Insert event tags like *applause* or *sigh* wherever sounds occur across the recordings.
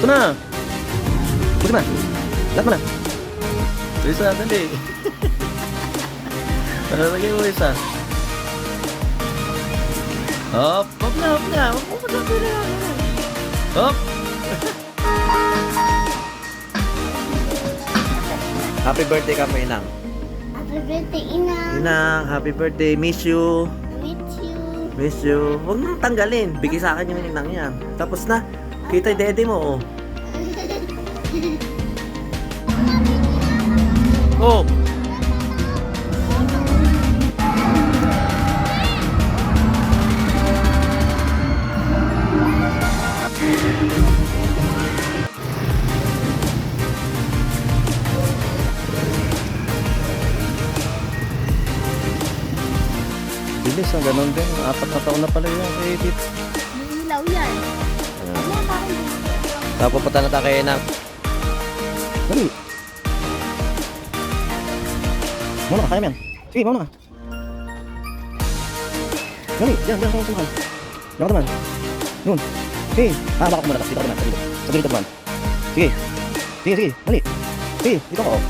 Ito na. Mo na. Lahat mo na. Isa, dali. Lagay mo isa. Hop, hop na, hop na. Hop, hop na, hop na. Hop. Happy birthday ka, Inang. Happy birthday, Ina. Inang, happy birthday. Miss you. Meet you. Miss you. Huwag nang tanggalin. Bigay sa akin yung inang yan. Tapos na. Kita yung dede mo, oh. Oh! Bilis, ang ganun din. Apat na taon na pala yung kay Edith. May ilaw yan. Ako Napupunta na tayo kay Inang. Dali. Muna ka, kaya mo yan. Sige, muna ka. Dali, diyan, diyan, diyan, diyan. Diyan ka naman. Yun. Sige. Ah, baka ko muna. Dito ka naman. Sa. Sa ka naman. Sige. Sige, sige. Dali. Sige, dito ka, oh.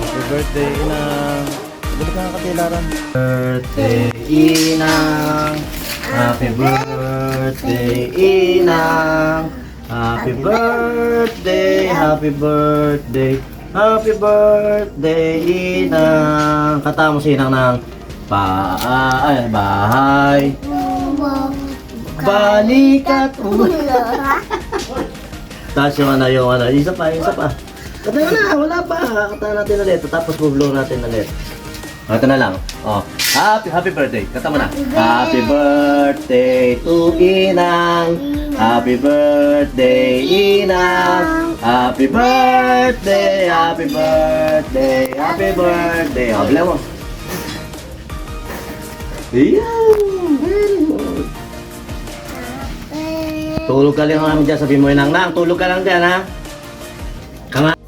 Happy birthday, Inang. Balik ka nga katilaran. Birthday, Inang. Happy birthday, Inang. Happy birthday, happy birthday, happy birthday, Inang. Kata mo si Inang ng pa ay, bahay. Balik at ulan. *laughs* Tapos yung ano, yung ano, isa pa, isa pa. Kata na, wala pa. Kata natin ulit. Tapos bublow natin ulit. O, ito na lang. Oh, happy, happy birthday. Kata mo na. Happy birthday to Inang. Happy birthday, Inang. Happy birthday, happy birthday, happy birthday. O, bilang mo. Tulog ka lang namin dyan. Sabi mo, Inang, Nang, tulog ka lang dyan, ha? Kanga.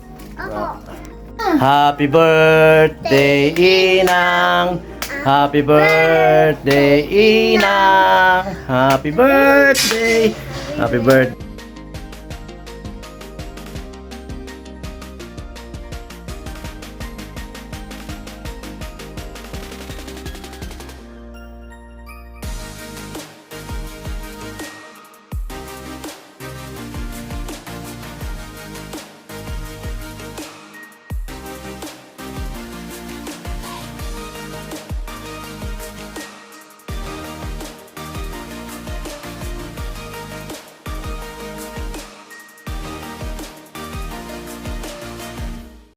Happy birthday, Inang! Happy birthday, Inang! Happy birthday! Happy birthday!